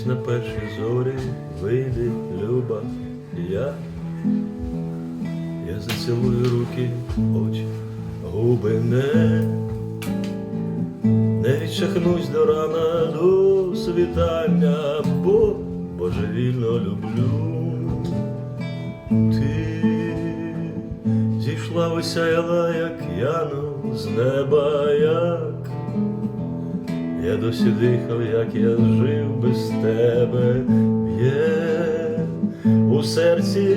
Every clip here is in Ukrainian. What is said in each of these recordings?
Ось на першій зорі вийде люба я. Я зацілую руки, очі, губи не, не відчахнусь до рана до світання, бо божевільно люблю. Ти зійшла висяяла, як яну з неба, як я досі дихав, як я жив без тебе, є у серці,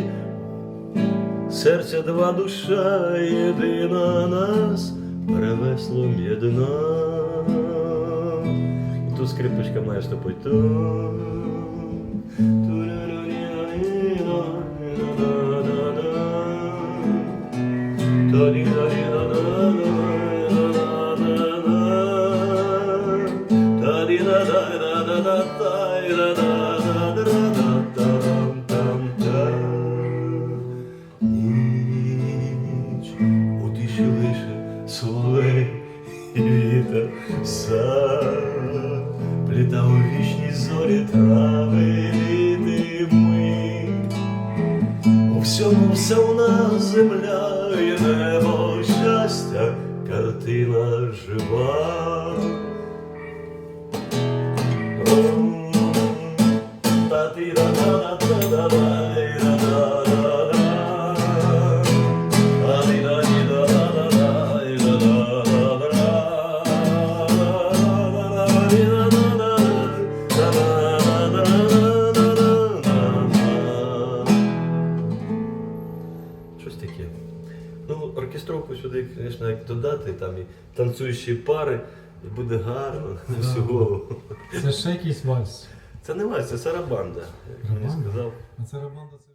серця два душа єдина нас перевеслом єдина. І тут скрипочка має стопить. Ніч вітер у вічні зорі трави літи ми. У всьому все у нас земля і небо щастя, картина жива. Щось таке. Ну, оркестровку сюди, звісно, як додати, там і танцюючі пари, і буде гарно на всю голову. Це ще якийсь вальс. Це не вальс, це сарабанда, як мені Сарабанда? сказав. А це Романда це.